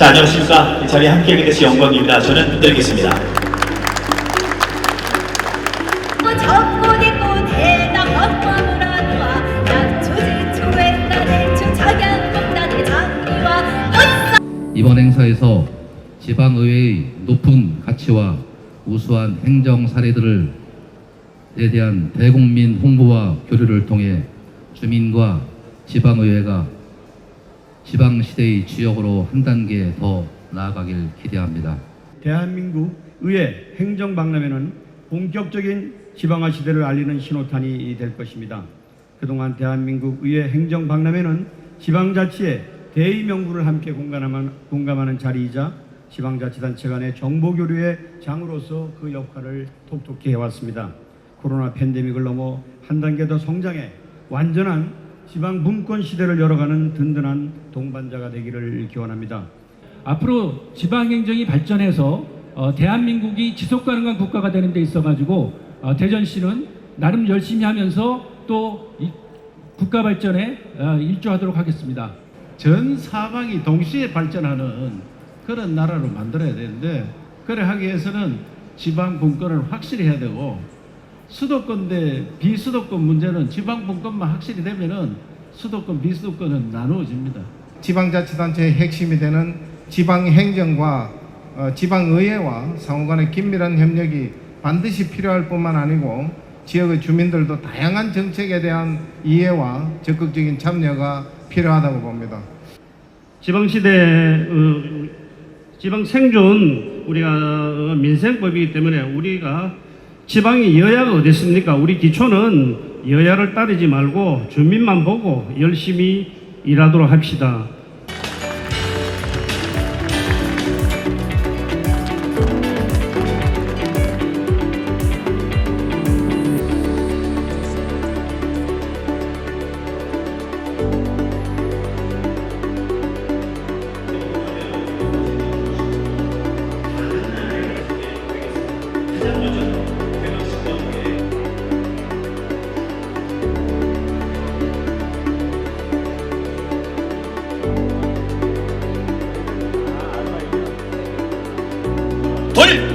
안녕하십니까. 이 자리에 함께하게 돼서 영광입니다. 저는 드리겠습니다. 장미와 꽃 이번 행사에서 지방의회의 높은 가치와 우수한 행정 사례들을 에 대한 대국민 홍보와 교류를 통해 주민과 지방의회가 지방시대의 주역으로 한 단계 더 나아가길 기대합니다. 대한민국 의회 행정박람회는 본격적인 지방화 시대를 알리는 신호탄이 될 것입니다. 그동안 대한민국 의회 행정박람회는 지방자치의 대의 명분을 함께 공감하는 자리이자 지방자치단체 간의 정보교류의 장으로서 그 역할을 톡톡히 해왔습니다. 코로나 팬데믹을 넘어 한 단계 더 성장해 완전한 지방 분권 시대를 열어가는 든든한 동반자가 되기를 기원합니다. 앞으로 지방행정이 발전해서 어, 대한민국이 지속 가능한 국가가 되는 데 있어 가지고 어, 대전시는 나름 열심히 하면서 또이 국가 발전에 어, 일조하도록 하겠습니다. 전 사방이 동시에 발전하는 그런 나라로 만들어야 되는데 그래 하기 위해서는 지방 분권을 확실히 해야 되고 수도권 대 비수도권 문제는 지방 분권만 확실히 되면은 수도권 비수도권은 나누어집니다. 지방자치단체의 핵심이 되는 지방행정과 어, 지방의회와 상호간의 긴밀한 협력이 반드시 필요할 뿐만 아니고 지역의 주민들도 다양한 정책에 대한 이해와 적극적인 참여가 필요하다고 봅니다. 지방시대 어, 지방 생존 우리가 어, 민생법이기 때문에 우리가 지방의 여야가 어디 있습니까? 우리 기초는 여야를 따르지 말고 주민만 보고 열심히 일하도록 합시다. 돌!